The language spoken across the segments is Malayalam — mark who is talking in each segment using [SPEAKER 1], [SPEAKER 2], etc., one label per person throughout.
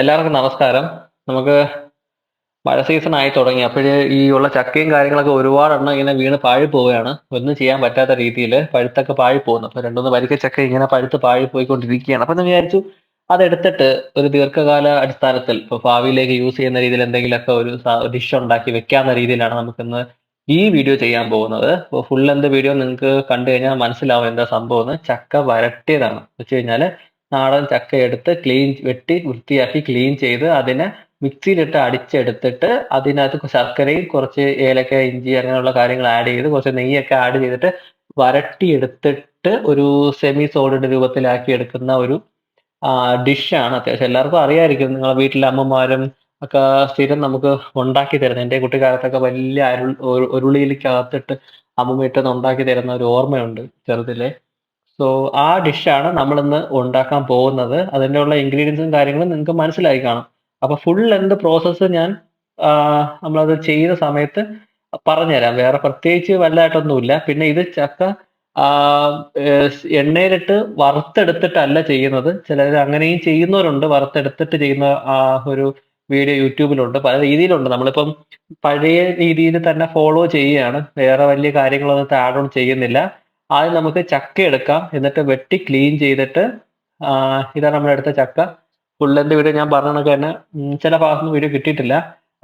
[SPEAKER 1] എല്ലാവർക്കും നമസ്കാരം. നമുക്ക് മഴ സീസൺ ആയി തുടങ്ങി. അപ്പോൾ ഈ ഉള്ള ചക്കയും കാര്യങ്ങളൊക്കെ ഒരുപാടെണ്ണം ഇങ്ങനെ വീണ് പാഴി പോവുകയാണ്. ഒന്നും ചെയ്യാൻ പറ്റാത്ത രീതിയിൽ പഴുത്തൊക്കെ പാഴി പോകുന്നു. അപ്പൊ രണ്ടൊന്ന് വരിക്ക ചക്ക ഇങ്ങനെ പഴുത്ത് പാഴി പോയിക്കൊണ്ടിരിക്കുകയാണ്. അപ്പൊ ഞാൻ വിചാരിച്ചു അതെടുത്തിട്ട് ഒരു ദീർഘകാല അടിസ്ഥാനത്തിൽ ഇപ്പൊ ഭാവിയിലേക്ക് യൂസ് ചെയ്യുന്ന രീതിയിൽ എന്തെങ്കിലുമൊക്കെ ഒരു ഡിഷ് ഉണ്ടാക്കി വെക്കാവുന്ന രീതിയിലാണ് നമുക്കിന്ന് ഈ വീഡിയോ ചെയ്യാൻ പോകുന്നത്. അപ്പോൾ ഫുൾ എന്ത് വീഡിയോ നിങ്ങൾക്ക് കണ്ടു കഴിഞ്ഞാൽ മനസ്സിലാവും എന്താ സംഭവം എന്ന്. ചക്ക വരട്ടിയതാണ്. വെച്ച് കഴിഞ്ഞാൽ നാടൻ ചക്ക എടുത്ത് ക്ലീൻ വെട്ടി വൃത്തിയാക്കി ക്ലീൻ ചെയ്ത് അതിനെ മിക്സിയിലിട്ട് അടിച്ചെടുത്തിട്ട് അതിനകത്ത് ശർക്കരയും കുറച്ച് ഏലക്ക ഇഞ്ചി അങ്ങനെയുള്ള കാര്യങ്ങൾ ആഡ് ചെയ്ത് കുറച്ച് നെയ്യൊക്കെ ആഡ് ചെയ്തിട്ട് വരട്ടിയെടുത്തിട്ട് ഒരു സെമി സോളിഡ് രൂപത്തിലാക്കി എടുക്കുന്ന ഒരു ഡിഷാണ് അത്യാവശ്യം. എല്ലാവർക്കും അറിയായിരിക്കും നിങ്ങളെ വീട്ടിലെ അമ്മമാരും ഒക്കെ സ്ഥിരം നമുക്ക് ഉണ്ടാക്കി തരുന്നത്. എന്റെ കുട്ടിക്കാലത്തൊക്കെ വലിയ അരുൾ ഉരുളിയിലേക്കകത്തിട്ട് അമ്മമ്മയിട്ടൊന്ന് ഉണ്ടാക്കി തരുന്ന ഒരു ഓർമ്മയുണ്ട് ചെറുതിലെ. സോ ആ ഡിഷാണ് നമ്മളിന്ന് ഉണ്ടാക്കാൻ പോകുന്നത്. അതിന്റെ ഉള്ള ഇൻഗ്രീഡിയൻസും കാര്യങ്ങളും നിങ്ങൾക്ക് മനസ്സിലായി കാണും. അപ്പൊ ഫുൾ എന്ത് പ്രോസസ്സ് ഞാൻ നമ്മളത് ചെയ്ത സമയത്ത് പറഞ്ഞുതരാം. വേറെ പ്രത്യേകിച്ച് വലുതായിട്ടൊന്നുമില്ല. പിന്നെ ഇത് ചക്ക എണ്ണയിലിട്ട് വറുത്തെടുത്തിട്ടല്ല ചെയ്യുന്നത്. ചിലർ അങ്ങനെയും ചെയ്യുന്നവരുണ്ട്. വറുത്തെടുത്തിട്ട് ചെയ്യുന്ന ആ ഒരു വീഡിയോ യൂട്യൂബിലുണ്ട്. പല രീതിയിലുണ്ട്. നമ്മളിപ്പം പഴയ രീതിയിൽ തന്നെ ഫോളോ ചെയ്യുകയാണ്. വേറെ വലിയ കാര്യങ്ങളൊന്നും ആഡ് ചെയ്യുന്നില്ല. ആദ്യം നമുക്ക് ചക്ക എടുക്കാം. എന്നിട്ട് വെട്ടി ക്ലീൻ ചെയ്തിട്ട് ഇതാണ് നമ്മുടെ അടുത്ത ചക്ക. ഫുള്ളെന്റെ വീഡിയോ ഞാൻ പറഞ്ഞ കണക്ക് തന്നെ ചില ഭാഗത്തുനിന്ന് വീഡിയോ കിട്ടിയിട്ടില്ല.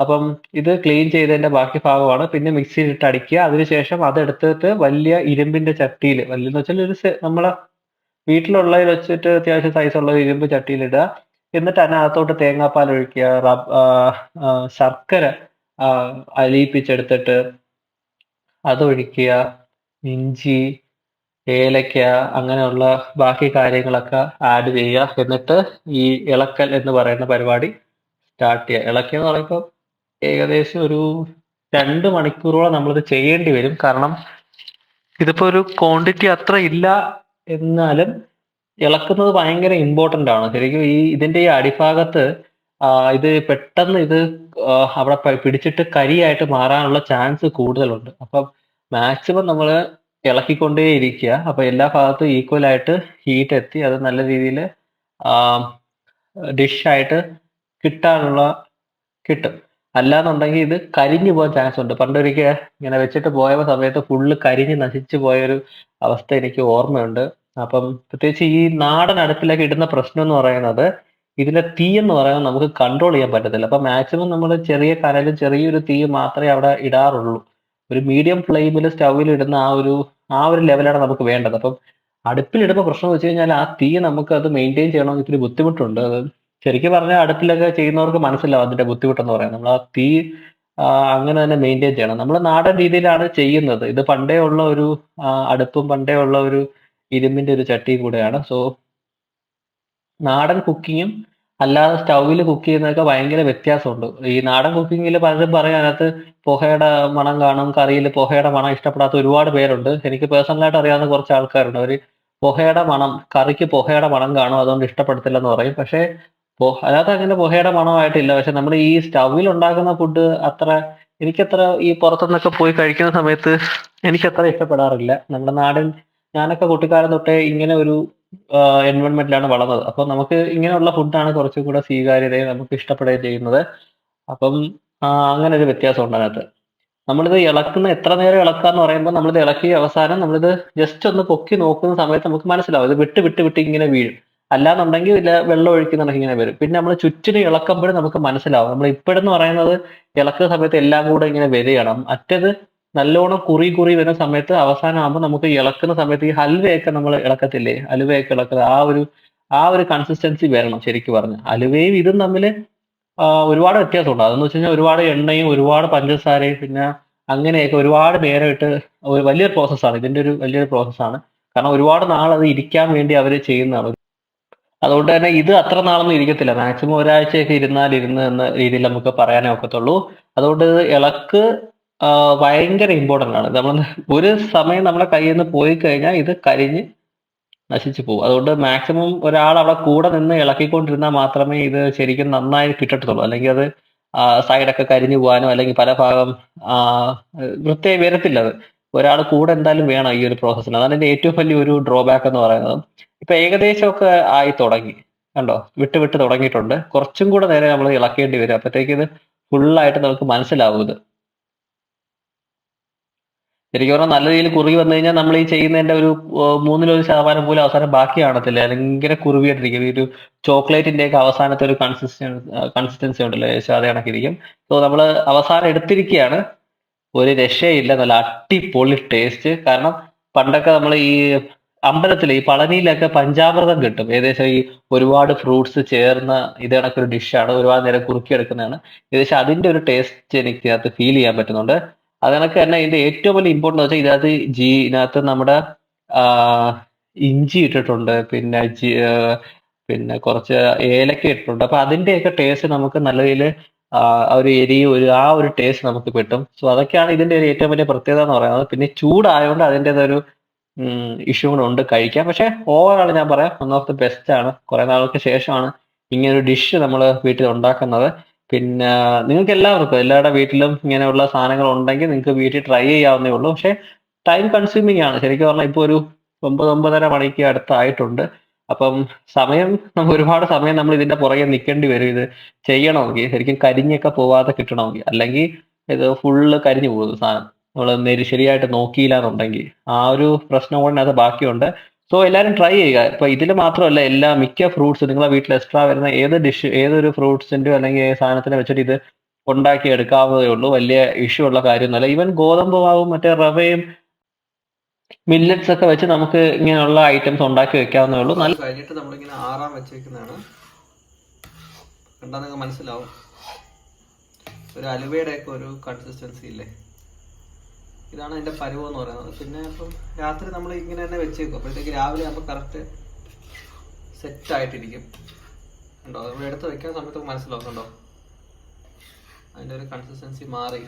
[SPEAKER 1] അപ്പം ഇത് ക്ലീൻ ചെയ്തതിന്റെ ബാക്കി ഭാഗമാണ്. പിന്നെ മിക്സിയിൽ ഇട്ട് അടിക്കുക. അതിനുശേഷം അതെടുത്തിട്ട് വലിയ ഇരുമ്പിന്റെ ചട്ടിയിൽ വലിയ എന്ന് വെച്ചാൽ ഒരു നമ്മളെ വീട്ടിലുള്ളതിൽ വെച്ചിട്ട് അത്യാവശ്യം സൈസുള്ള ഇരുമ്പ് ചട്ടിയിൽ ഇടുക. എന്നിട്ട് അതിനകത്തോട്ട് തേങ്ങാപ്പാൽ ഒഴിക്കുക റബ് ശർക്കര അലിയിപ്പിച്ചെടുത്തിട്ട് അതൊഴിക്കുക ഇഞ്ചി ഏലക്ക അങ്ങനെയുള്ള ബാക്കി കാര്യങ്ങളൊക്കെ ആഡ് ചെയ്യുക. എന്നിട്ട് ഈ ഇളക്കൽ എന്ന് പറയുന്ന പരിപാടി സ്റ്റാർട്ട് ചെയ്യുക. ഇളക്കുക എന്ന് പറയുമ്പോൾ ഏകദേശം ഒരു രണ്ട് മണിക്കൂറോളം നമ്മളിത് ചെയ്യേണ്ടി വരും. കാരണം ഇതിപ്പോ ഒരു ക്വാണ്ടിറ്റി അത്ര ഇല്ല എന്നാലും ഇളക്കുന്നത് ഭയങ്കര ഇമ്പോർട്ടന്റ് ആണ്. ശരിക്കും ഈ ഇതിന്റെ ഈ അടിഭാഗത്ത് ഇത് പെട്ടെന്ന് ഇത് അവിടെ പിടിച്ചിട്ട് കരിയായിട്ട് മാറാനുള്ള ചാൻസ് കൂടുതലുണ്ട്. അപ്പം മാക്സിമം നമ്മൾ ഇളക്കിക്കൊണ്ടേ ഇരിക്കുക അപ്പൊ എല്ലാ ഭാഗത്തും ഈക്വൽ ആയിട്ട് ഹീറ്റ് എത്തി. അത് നല്ല രീതിയിൽ ഡിഷായിട്ട് കിട്ടാനുള്ള കിട്ടും. അല്ലാന്നുണ്ടെങ്കിൽ ഇത് കരിഞ്ഞു പോകാൻ ചാൻസ് ഉണ്ട്. പണ്ടൊരിക്കൽ ഇങ്ങനെ വെച്ചിട്ട് പോയ സമയത്ത് ഫുള്ള് കരിഞ്ഞ് നശിച്ചു പോയൊരു അവസ്ഥ എനിക്ക് ഓർമ്മയുണ്ട്. അപ്പം പ്രത്യേകിച്ച് ഈ നാടൻ അടുപ്പിലേക്ക് ഇടുന്ന പ്രശ്നം എന്ന് പറയുന്നത് ഇതിന്റെ തീ എന്ന് പറയുന്നത് നമുക്ക് കൺട്രോൾ ചെയ്യാൻ പറ്റത്തില്ല. അപ്പൊ മാക്സിമം നമ്മൾ ചെറിയ കനലും ചെറിയൊരു തീ മാത്രമേ അവിടെ ഇടാറുള്ളൂ. ഒരു മീഡിയം ഫ്ലെയിമിൽ സ്റ്റൗവിൽ ഇടുന്ന ആ ഒരു ആ ഒരു ലെവലാണ് നമുക്ക് വേണ്ടത്. അപ്പം അടുപ്പിൽ ഇടുമ്പോൾ പ്രശ്നം വെച്ച് കഴിഞ്ഞാൽ ആ തീ നമുക്ക് അത് മെയിന്റെയിൻ ചെയ്യണമെങ്കിൽ ഇത്തിരി ബുദ്ധിമുട്ടുണ്ട്. അത് ശരിക്കും പറഞ്ഞാൽ അടുപ്പിലൊക്കെ ചെയ്യുന്നവർക്ക് മനസ്സിലാവും അതിന്റെ ബുദ്ധിമുട്ടെന്ന് പറയാം നമ്മൾ ആ തീ അങ്ങനെ തന്നെ മെയിന്റെയിൻ ചെയ്യണം. നമ്മൾ നാടൻ രീതിയിലാണ് ചെയ്യുന്നത്. ഇത് പണ്ടേ ഉള്ള ഒരു അടുപ്പും പണ്ടേ ഉള്ള ഒരു ഇരുമ്പിന്റെ ഒരു ചട്ടിയും കൂടെയാണ്. സോ നാടൻ കുക്കിങ്ങും അല്ലാതെ സ്റ്റൗവിൽ കുക്ക് ചെയ്യുന്നതൊക്കെ ഭയങ്കര വ്യത്യാസമുണ്ട്. ഈ നാടൻ കുക്കിങ്ങിൽ പലരും പറയും അതിനകത്ത് പുഹയുടെ മണം കാണും കറിയിൽ പുഹയുടെ മണം ഇഷ്ടപ്പെടാത്ത ഒരുപാട് പേരുണ്ട്. എനിക്ക് പേഴ്സണലായിട്ട് അറിയാവുന്ന കുറച്ച് ആൾക്കാരുണ്ട്. അവർ പുഹയുടെ മണം കറിക്ക് പുഹയുടെ മണം കാണും അതുകൊണ്ട് ഇഷ്ടപ്പെടത്തില്ലെന്ന് പറയും. പക്ഷേ അതിനകത്ത് അങ്ങനെ പുഹയുടെ മണമായിട്ടില്ല. പക്ഷെ നമ്മൾ ഈ സ്റ്റൗവിൽ ഉണ്ടാക്കുന്ന ഫുഡ് അത്ര എനിക്കത്ര ഈ പുറത്തുനിന്നൊക്കെ പോയി കഴിക്കുന്ന സമയത്ത് എനിക്കത്ര ഇഷ്ടപ്പെടാറില്ല. നമ്മുടെ നാടൻ ഞാനൊക്കെ കുട്ടിക്കാലം തൊട്ടേ ഇങ്ങനെ ഒരു എൻവയോൺമെന്റിലാണ് വളർന്നത്. അപ്പൊ നമുക്ക് ഇങ്ങനെയുള്ള ഫുഡാണ് കുറച്ചും കൂടെ സ്വീകാര്യതയും നമുക്ക് ഇഷ്ടപ്പെടുകയും ചെയ്യുന്നത്. അപ്പം അങ്ങനെ ഒരു വ്യത്യാസം ഉണ്ട് അതിനകത്ത്. നമ്മളിത് ഇളക്കുന്ന എത്ര നേരം ഇളക്കുക എന്ന് പറയുമ്പോൾ നമ്മളിത് ഇളക്കി അവസാനം നമ്മളിത് ജസ്റ്റ് ഒന്ന് പൊക്കി നോക്കുന്ന സമയത്ത് നമുക്ക് മനസ്സിലാവും. ഇത് വിട്ട് വിട്ട് വിട്ട് ഇങ്ങനെ വീഴും. അല്ലാന്നുണ്ടെങ്കിൽ ഇല്ല വെള്ളം ഒഴിക്കുന്നുണ്ടെങ്കിൽ ഇങ്ങനെ വരും. പിന്നെ നമ്മൾ ചുറ്റിന് ഇളക്കുമ്പോഴും നമുക്ക് മനസ്സിലാവും. നമ്മൾ ഇപ്പോഴെന്ന് പറയുന്നത് ഇളക്കുന്ന സമയത്ത് എല്ലാം കൂടെ ഇങ്ങനെ വരികയാണ്. മറ്റേത് നല്ലോണം കുറി കുറി വരുന്ന സമയത്ത് അവസാനം ആകുമ്പോൾ നമുക്ക് ഇളക്കുന്ന സമയത്ത് ഈ ഹൽവയൊക്കെ നമ്മൾ ഇളക്കത്തില്ലേ? ഹലുവയൊക്കെ ഇളക്കുക ആ ഒരു ആ ഒരു കൺസിസ്റ്റൻസി വരണം ശരിക്കും പറഞ്ഞു. അലുവയും ഇതും തമ്മിൽ ഒരുപാട് വ്യത്യാസമുണ്ട്. അതെന്ന് വെച്ച് കഴിഞ്ഞാൽ ഒരുപാട് എണ്ണയും ഒരുപാട് പഞ്ചസാരയും പിന്നെ അങ്ങനെയൊക്കെ ഒരുപാട് നേരം ഇട്ട് ഒരു വലിയൊരു പ്രോസസ്സാണ് ഇതിന്റെ ഒരു വലിയൊരു പ്രോസസ്സാണ് കാരണം ഒരുപാട് നാൾ അത് ഇരിക്കാൻ വേണ്ടി അവർ ചെയ്യുന്നതാണ്. അതുകൊണ്ട് തന്നെ ഇത് അത്ര നാളൊന്നും ഇരിക്കത്തില്ല. മാക്സിമം ഒരാഴ്ചയൊക്കെ ഇരുന്നാൽ ഇരുന്ന് എന്ന രീതിയിൽ നമുക്ക് പറയാനേ ഒക്കത്തുള്ളൂ. അതുകൊണ്ട് ഇളക്ക് ഭയങ്കര ഇമ്പോർട്ടന്റ് ആണ്. നമ്മൾ ഒരു സമയം നമ്മുടെ കയ്യിൽ നിന്ന് പോയി കഴിഞ്ഞാൽ ഇത് കരിഞ്ഞ് നശിച്ചു പോകും. അതുകൊണ്ട് മാക്സിമം ഒരാൾ അവിടെ കൂടെ നിന്ന് ഇളക്കിക്കൊണ്ടിരുന്നാൽ മാത്രമേ ഇത് ശരിക്കും നന്നായി കിട്ടത്തുള്ളൂ. അല്ലെങ്കിൽ അത് സൈഡൊക്കെ കരിഞ്ഞു പോകാനോ അല്ലെങ്കിൽ പല ഭാഗം വൃത്തിയായി വരത്തില്ല അത്. ഒരാൾ കൂടെ എന്തായാലും വേണം ഈ ഒരു പ്രോസസ്സിന് അതാണ് എന്റെ ഏറ്റവും വലിയ ഒരു ഡ്രോബാക്ക് എന്ന് പറയുന്നത്. ഇപ്പൊ ഏകദേശമൊക്കെ ആയി തുടങ്ങി. കണ്ടോ? വിട്ട് വിട്ട് തുടങ്ങിയിട്ടുണ്ട്. കുറച്ചും കൂടെ നേരെ നമ്മൾ ഇളക്കേണ്ടി വരും. അപ്പോഴത്തേക്ക് ഇത് ഫുള്ളായിട്ട് നമുക്ക് മനസ്സിലാവും ഇത്. ശരിക്കും പറഞ്ഞാൽ നല്ല രീതിയിൽ കുറുകി വന്നു കഴിഞ്ഞാൽ നമ്മൾ ഈ ചെയ്യുന്നതിന്റെ ഒരു മൂന്നിലൊരു ശതമാനം പോലും അവസാനം ബാക്കി കാണത്തില്ല ഭയങ്കര കുറുകിയായിട്ടിരിക്കും ഒരു ചോക്ലേറ്റിന്റെ ഒക്കെ അവസാനത്തെ ഒരു കൺസിസ്റ്റൻസി കൺസിസ്റ്റൻസി ഉണ്ടല്ലോ അതേ കണക്കിരിക്കും. സോ നമ്മൾ അവസാനം എടുത്തിരിക്കുകയാണ് ഒരു രക്ഷയില്ല. നല്ല അടിപൊളി ടേസ്റ്റ് കാരണം പണ്ടൊക്കെ നമ്മൾ ഈ അമ്പലത്തിൽ ഈ പളനിയിലൊക്കെ പഞ്ചാമൃതം കിട്ടും. ഏകദേശം ഈ ഒരുപാട് ഫ്രൂട്ട്സ് ചേർന്ന ഇത് കണക്കൊരു ഡിഷാണ് ഒരുപാട് നേരം കുറുക്കിയെടുക്കുന്നതാണ്. ഏകദേശം അതിന്റെ ഒരു ടേസ്റ്റ് എനിക്ക് അത് ഫീൽ ചെയ്യാൻ പറ്റുന്നുണ്ട്. അത് തന്നെ ഇതിന്റെ ഏറ്റവും വലിയ ഇമ്പോർട്ടന്റ് വെച്ചാൽ ഇതിനകത്ത് ജി ഇതിനകത്ത് നമ്മുടെ ഇഞ്ചി ഇട്ടിട്ടുണ്ട്. പിന്നെ ജി- പിന്നെ കുറച്ച് ഏലക്ക ഇട്ടിട്ടുണ്ട്. അപ്പൊ അതിന്റെയൊക്കെ ടേസ്റ്റ് നമുക്ക് നല്ല രീതിയിൽ ആ ഒരു എരി ഒരു ആ ഒരു ടേസ്റ്റ് നമുക്ക് കിട്ടും. സോ അതൊക്കെയാണ് ഇതിന്റെ ഒരു ഏറ്റവും വലിയ പ്രത്യേകത എന്ന് പറയുന്നത്. പിന്നെ ചൂടായതുകൊണ്ട് അതിന്റെതൊരു ഇഷ്യൂ കൂടെ ഉണ്ട് കഴിക്കാം പക്ഷെ ഓവറോൾ ഞാൻ പറയാം വൺ ഓഫ് ദി ബെസ്റ്റ് ആണ്. കുറെ നാൾക്ക് ശേഷമാണ് ഇങ്ങനെ ഒരു ഡിഷ് നമ്മൾ വീട്ടിൽ ഉണ്ടാക്കുന്നത്. പിന്നെ നിങ്ങൾക്ക് എല്ലാവർക്കും എല്ലാവരുടെ വീട്ടിലും ഇങ്ങനെയുള്ള സാധനങ്ങൾ ഉണ്ടെങ്കിൽ നിങ്ങൾക്ക് വീട്ടിൽ ട്രൈ ചെയ്യാവുന്നേ ഉള്ളൂ. പക്ഷെ ടൈം കൺസ്യൂമിങ് ആണ്. ശരിക്കും പറഞ്ഞാൽ ഇപ്പോൾ ഒരു ഒമ്പത് ഒമ്പതര മണിക്ക് അടുത്തായിട്ടുണ്ട്. അപ്പം സമയം നമ്മൾ ഒരുപാട് സമയം നമ്മൾ ഇതിന്റെ പുറകെ നിൽക്കേണ്ടി വരും. ഇത് ചെയ്യണമെങ്കിൽ ശരിക്കും കരിഞ്ഞൊക്കെ പോവാതെ കിട്ടണമെങ്കിൽ. അല്ലെങ്കിൽ ഇത് ഫുള്ള് കരിഞ്ഞു പോകും സാധനം. നമ്മൾ ശരിയായിട്ട് നോക്കിയില്ല എന്നുണ്ടെങ്കിൽ ആ ഒരു പ്രശ്നം കൂടെ അത് ബാക്കിയുണ്ട്. സോ എല്ലാവരും ട്രൈ ചെയ്യുക. ഇപ്പൊ ഇതിൽ മാത്രമല്ല എല്ലാ മിക്ക ഫ്രൂട്ട്സ് നിങ്ങളെ വീട്ടിൽ എക്സ്ട്രാ വരുന്ന ഏത് ഡിഷ് ഏതൊരു ഫ്രൂട്ട്സിന്റെ അല്ലെങ്കിൽ സാധനത്തിനെ വെച്ചിട്ട് ഇത് ഉണ്ടാക്കി എടുക്കാവുന്നതേ ഉള്ളൂ. വലിയ ഇഷ്യൂ ഉള്ള കാര്യമൊന്നുമല്ല. ഈവൻ ഗോതമ്പ് മാവും മറ്റേ റവയും മില്ലറ്റ്സ് ഒക്കെ വെച്ച് നമുക്ക് ഇങ്ങനെയുള്ള ഐറ്റംസ് ഉണ്ടാക്കി വെക്കാവുന്നേ ഉള്ളൂ. നല്ല
[SPEAKER 2] കഴിഞ്ഞിട്ട് നമ്മളിങ്ങനെ ആറാൻ വെച്ചേക്കുന്നതാണ്. കണ്ടാൽ നിങ്ങൾക്ക് മനസ്സിലാവും. ഒരു അലുവയുടെ ഒക്കെ ഒരു കൺസിസ്റ്റൻസി ഇല്ലേ? ഇതാണ് അതിന്റെ പരുവം എന്ന് പറയുന്നത്. പിന്നെ ഇപ്പം രാത്രി നമ്മൾ ഇങ്ങനെ തന്നെ വെച്ചേക്കും. അപ്പോഴത്തേക്ക് രാവിലെ ആകുമ്പോൾ കറക്റ്റ് സെറ്റ് ആയിട്ടിരിക്കും. കണ്ടോ? നമ്മൾ എടുത്ത് വെക്കുന്ന സമയത്ത് മനസ്സിലാക്കുന്നുണ്ടോ അതിന്റെ ഒരു കൺസിസ്റ്റൻസി മാറി.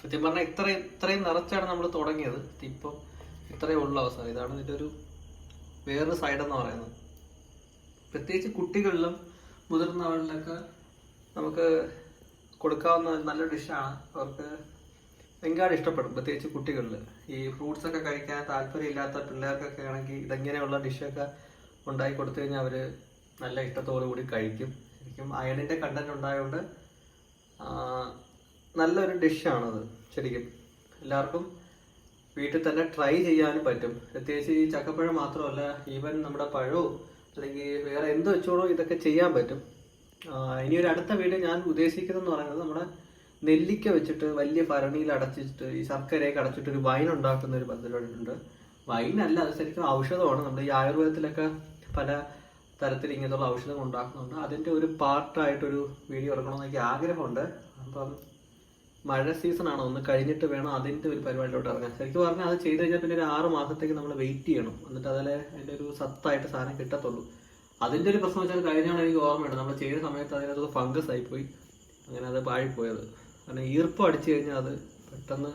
[SPEAKER 2] സത്യം പറഞ്ഞാൽ ഇത്രയും ഇത്രയും നിറച്ചാണ് നമ്മൾ തുടങ്ങിയത്. ഇപ്പം ഇത്രയും ഉള്ള അവസാനം. ഇതാണ് ഇതിന്റെ ഒരു വേറൊരു സൈഡ് എന്ന് പറയുന്നത്. പ്രത്യേകിച്ച് കുട്ടികളിലും മുതിർന്നവരിലൊക്കെ നമുക്ക് കൊടുക്കാവുന്ന നല്ല ഡിഷാണ് അവർക്ക് ഭയങ്കര ഇഷ്ടപ്പെടും പ്രത്യേകിച്ച് കുട്ടികളിൽ ഈ ഫ്രൂട്ട്സ് ഒക്കെ കഴിക്കാൻ താല്പര്യമില്ലാത്ത പിള്ളേർക്കൊക്കെ ആണെങ്കിൽ ഇതെങ്ങനെയുള്ള ഡിഷൊക്കെ ഉണ്ടാക്കി കൊടുത്തു കഴിഞ്ഞാൽ അവർ നല്ല ഇഷ്ടത്തോടു കൂടി കഴിക്കും. ശരിക്കും അയണിന്റെ കണ്ടന്റ് ഉണ്ടായതുകൊണ്ട് നല്ലൊരു ഡിഷാണത് ശരിക്കും. എല്ലാവർക്കും വീട്ടിൽ തന്നെ ട്രൈ ചെയ്യാനും പറ്റും. പ്രത്യേകിച്ച് ഈ ചക്കപ്പഴം മാത്രമല്ല ഈവൻ നമ്മുടെ പഴവും അല്ലെങ്കിൽ വേറെ എന്ത് വെച്ചോളൂ ഇതൊക്കെ ചെയ്യാൻ പറ്റും. ഇനി ഒരു അടുത്ത വീഡിയോ ഞാൻ ഉദ്ദേശിക്കുന്നതെന്ന് പറയുന്നത് നമ്മുടെ നെല്ലിക്ക വെച്ചിട്ട് വലിയ ഭരണിയിൽ അടച്ചിട്ട് ഈ ശർക്കരയൊക്കെ അടച്ചിട്ട് ഒരു വൈൻ ഉണ്ടാക്കുന്ന ഒരു പദ്ധതിയുണ്ട് വൈൻ അല്ല അത് ശരിക്കും ഔഷധമാണ്. നമ്മൾ ഈ ആയുർവേദത്തിലൊക്കെ പല തരത്തിൽ ഇങ്ങനെയുള്ള ഔഷധം ഉണ്ടാക്കുന്നുണ്ട്. അതിന്റെ ഒരു പാർട്ടായിട്ടൊരു വീഡിയോ ഇറക്കണമെന്ന് എനിക്ക് ആഗ്രഹമുണ്ട്. അപ്പം മഴ സീസൺ ആണ്? ഒന്ന് കഴിഞ്ഞിട്ട് വേണം അതിന്റെ ഒരു പരിപാടിയിലോട്ട് ഇറങ്ങാൻ. ശരിക്കും പറഞ്ഞാൽ അത് ചെയ്ത് കഴിഞ്ഞാൽ പിന്നെ ഒരു ആറ് മാസത്തേക്ക് നമ്മൾ വെയിറ്റ് ചെയ്യണം. എന്നിട്ട് അതിലെ അതിന്റെ ഒരു സത്തായിട്ട് സാധനം കിട്ടത്തുള്ളൂ. അതിന്റെ ഒരു പ്രശ്നം വെച്ചാൽ കഴിഞ്ഞാണ് എനിക്ക് ഓർമ്മയുണ്ട്. നമ്മൾ ചെയ്ത സമയത്ത് അതിനകത്ത് ഫംഗസ് ആയിപ്പോയി. അങ്ങനെ അത് പാഴിപ്പോയത് കാരണം ഈർപ്പം അടിച്ചു കഴിഞ്ഞാൽ അത് പെട്ടെന്ന്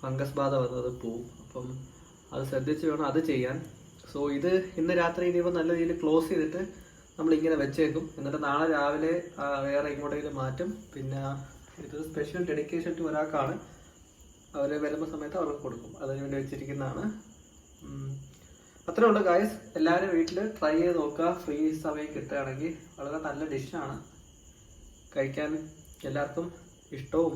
[SPEAKER 2] ഫംഗസ് ബാധ വന്നത് പോവും. അപ്പം അത് ശ്രദ്ധിച്ച് വേണം അത് ചെയ്യാൻ. സോ ഇത് ഇന്ന് രാത്രി ഇനിയിപ്പോൾ നല്ല രീതിയിൽ ക്ലോസ് ചെയ്തിട്ട് നമ്മൾ ഇങ്ങനെ വെച്ചേക്കും. എന്നിട്ട് നാളെ രാവിലെ വേറെ ഇങ്ങോട്ടേക്ക് മാറ്റും. പിന്നെ ഇത് സ്പെഷ്യൽ ഡെഡിക്കേഷൻ ടു ഒരാൾക്കാണ്. അവർ വരുന്ന സമയത്ത് അവർക്ക് കൊടുക്കും. അതിന് വേണ്ടി വെച്ചിരിക്കുന്നതാണ്. അത്രേ ഉള്ളൂ ഗായ്സ് എല്ലാവരും വീട്ടിൽ ട്രൈ ചെയ്ത് നോക്കുക. ഫ്രീ സമയം കിട്ടുകയാണെങ്കിൽ വളരെ നല്ല ഡിഷാണ് കഴിക്കാൻ എല്ലാവർക്കും ഇഷ്ടവും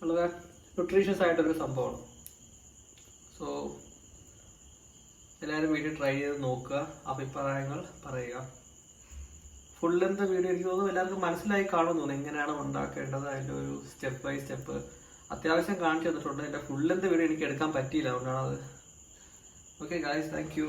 [SPEAKER 2] വളരെ ന്യൂട്രീഷ്യസ് ആയിട്ടൊരു സംഭവമാണ്. സോ എല്ലാവരും വീഡിയോ ട്രൈ ചെയ്ത് നോക്കുക അഭിപ്രായങ്ങൾ പറയുക. ഫുൾ ലെന്ത് വീഡിയോ എനിക്ക് തോന്നുന്നു എല്ലാവർക്കും മനസ്സിലായി കാണും തോന്നുന്നു എങ്ങനെയാണ് ഉണ്ടാക്കേണ്ടത് അതിന്റെ ഒരു സ്റ്റെപ്പ് ബൈ സ്റ്റെപ്പ് അത്യാവശ്യം കാണിച്ചു തന്നിട്ടുണ്ട് എന്റെ ഫുൾ ലെന്ത് വീഡിയോ എനിക്ക് എടുക്കാൻ പറ്റിയില്ല അതുകൊണ്ടാണ് അത് ഓക്കെ ഗായ്സ് താങ്ക് യു